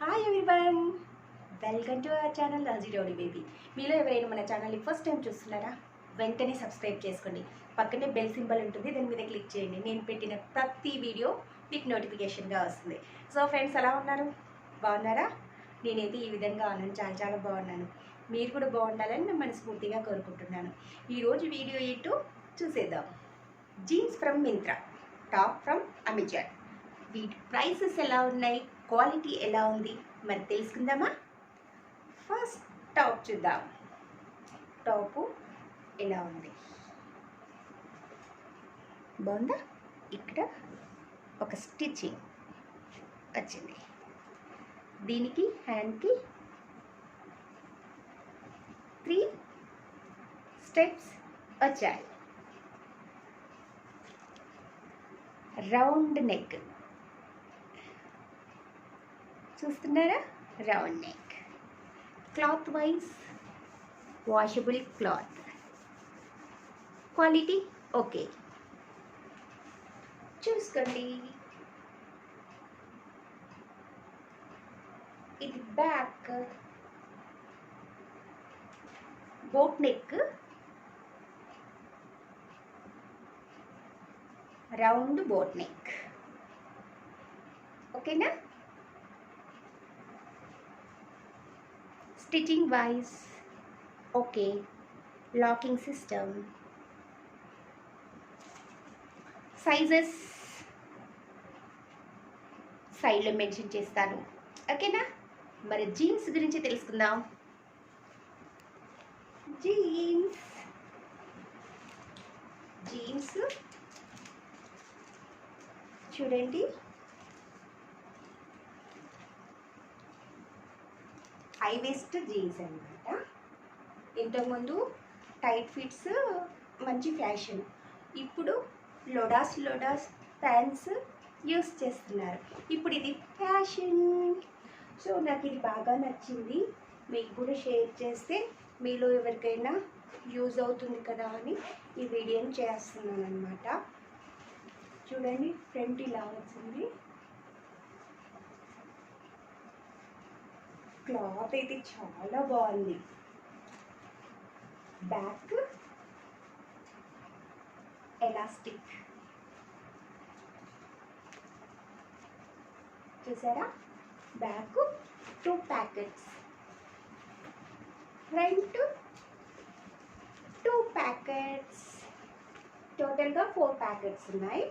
Hi everyone welcome to our channel అజీ rowdy baby మీలో ఎవరైనా మన ఛానల్ని ఫస్ట్ టైం చూస్తున్నారా? వెంటనే సబ్స్క్రైబ్ చేసుకోండి. పక్కనే బెల్ సింబల్ ఉంటుంది దాని మీద క్లిక్ చేయండి. నేను పెట్టిన ప్రతి వీడియో మీకు నోటిఫికేషన్గా వస్తుంది. సో ఫ్రెండ్స్ ఎలా ఉన్నారు? బాగున్నారా? నేనైతే ఈ విధంగా ఉన్నాను చాలా చాలా బాగున్నాను. మీరు కూడా బాగుండాలని నేను మనస్ఫూర్తిగా కోరుకుంటున్నాను. ఈరోజు వీడియో ఏంటో చూసేద్దాం. Jeans from Myntra top from Amazon వీటి ప్రైసెస్ ఎలా ఉన్నాయి? క్వాలిటీ ఎలా ఉంది? మరి తెలుసుకుందామా? ఫస్ట్ టాప్ చూద్దాం. టాపు ఎలా ఉంది? బాగుందా? ఇక్కడ ఒక స్టిచ్చింగ్ వచ్చింది. దీనికి హ్యాండ్కి త్రీ స్టెప్స్ వచ్చాయి. Round neck. చూస్తున్నారా? Round neck. Cloth wise washable cloth. Quality okay. చూసుకోండి. ఇది back boat neck. Round boat neck. ఓకేనా? Stitching wise okay locking system sizes సైడ్లో మెన్షన్ చేస్తాను. ఓకేనా మరి జీన్స్ గురించి తెలుసుకుందాం. జీన్స్ జీన్స్ చూడండి. హై వేస్ట్ జీన్స్ అనమాట ఇంతకుముందు టైట్ ఫిట్స్ మంచి ఫ్యాషన్ ఇప్పుడు లోడాస్ లోడాస్ ప్యాంట్స్ యూస్ చేస్తున్నారు. ఇప్పుడు ఇది ఫ్యాషన్ సో నాకు ఇది బాగా నచ్చింది. మీకు కూడా షేర్ చేస్తే మీలో ఎవరికైనా యూజ్ అవుతుంది కదా అని ఈ వీడియోని చేస్తున్నాను అనమాట చూడండి ఫ్రంట్ ఇలా వచ్చింది. క్లాత్ అయితే చాలా బాగుంది. బ్యాక్ ఎలాస్టిక్ చూసారా? Back two packets front two packets టోటల్గా ఫోర్ ప్యాకెట్స్ ఉన్నాయి.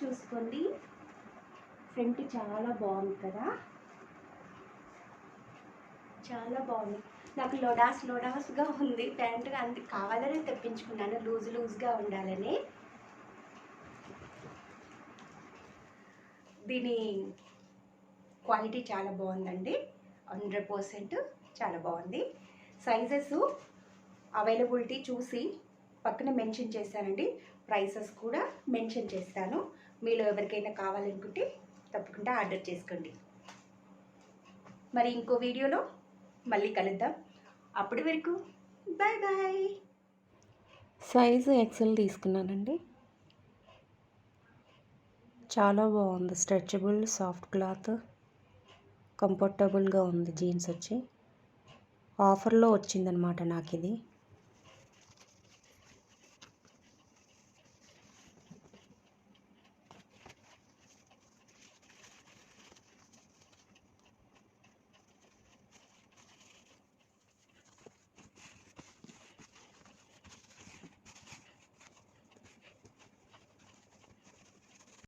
చూసుకోండి. ఫ్రంట్ చాలా బాగుంది కదా? చాలా బాగుంది. నాకు లోడాస్ లోడాస్గా ఉంది. ప్యాంట్ అంత కావాలని తెప్పించుకున్నాను. లూజ్ లూజ్గా ఉండాలని. దీని క్వాలిటీ చాలా బాగుందండి. హండ్రెడ్ పర్సెంట్ చాలా బాగుంది. సైజెస్ అవైలబిలిటీ చూసి పక్కన మెన్షన్ చేశానండి. ప్రైసెస్ కూడా మెన్షన్ చేస్తాను. మీలో ఎవరికైనా కావాలనుకుంటే తప్పకుండా ఆర్డర్ చేసుకోండి. మరి ఇంకో వీడియోలో మళ్ళీ కలుద్దాం. అప్పటి వరకు బాయ్ బాయ్. సైజు ఎక్సెల్ తీసుకున్నానండి. చాలా బాగుంది. స్ట్రెచబుల్ సాఫ్ట్ క్లాత్ కంఫర్టబుల్గా ఉంది జీన్స్ వచ్చి. ఆఫర్లో వచ్చిందనమాట నాకు ఇది